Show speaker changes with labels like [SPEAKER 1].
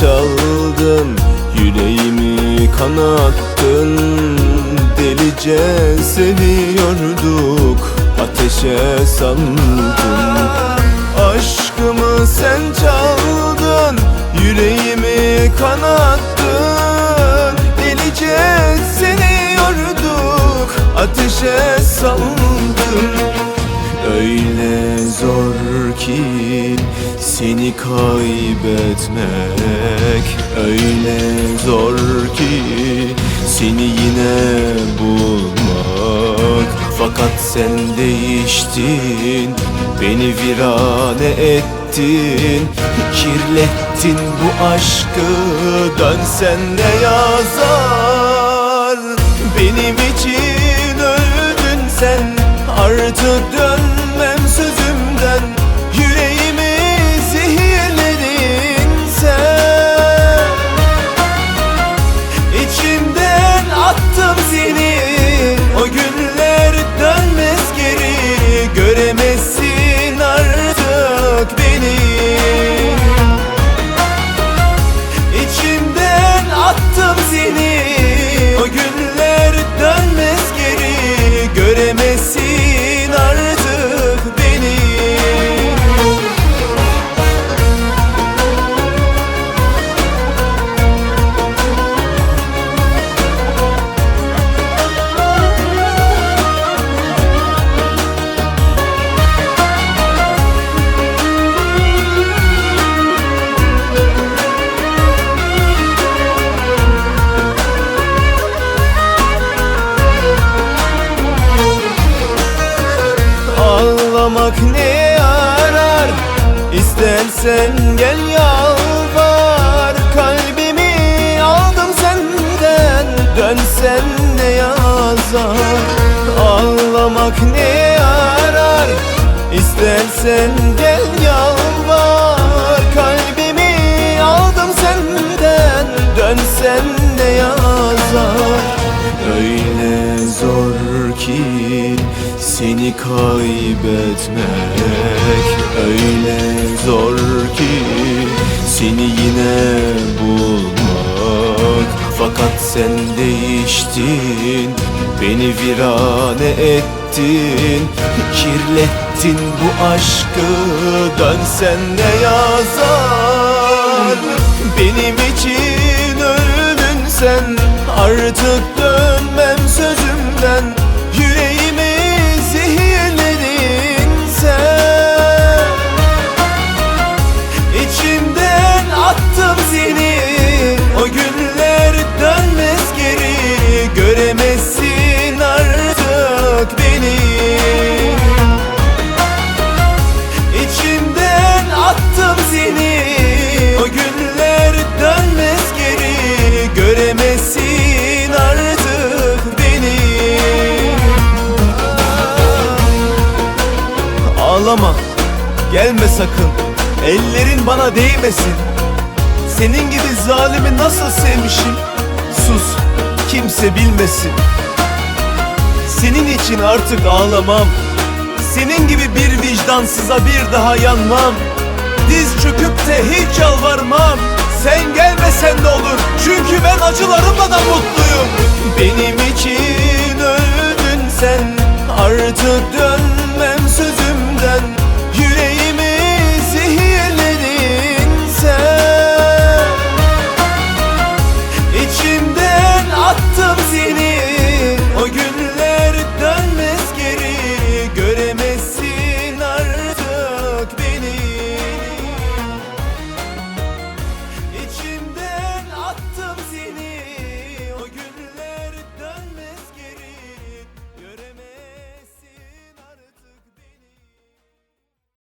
[SPEAKER 1] çaldın Yüreğimi kanattın. Delice seviyorduk Ateşe sandın Aşkımı sen çaldın Yüreğimi kanattın. Delice seviyorduk Ateşe zor ki seni kaybetmek Öyle zor ki seni yine bulmak. Fakat sen değiştin Beni virane ettin Kirlettin bu aşkı. Dönsen ne yazar Benim için öldün sen Artık dönmem İstersen gel yalvar Kalbimi aldım senden Dönsen ne yazar. Ağlamak ne yarar İstersen gel ki seni kaybetmek Öyle zor ki seni yine bulmak. Fakat sen değiştin Beni virane ettin Kirlettin bu aşkı. Dönsen ne yazar Benim için öldün sen. Artık dönmem Ağlama gelme sakın. Ellerin bana değmesin. Senin gibi zalimi nasıl sevmişim? Sus kimse bilmesin. Senin için artık ağlamam. Senin gibi bir vicdansıza bir daha yanmam. Diz çöküp de hiç yalvarmam. Sen gelmesen de olur. Çünkü ben acılarımla da mutluyum. Benim için öldün sen. Artık dön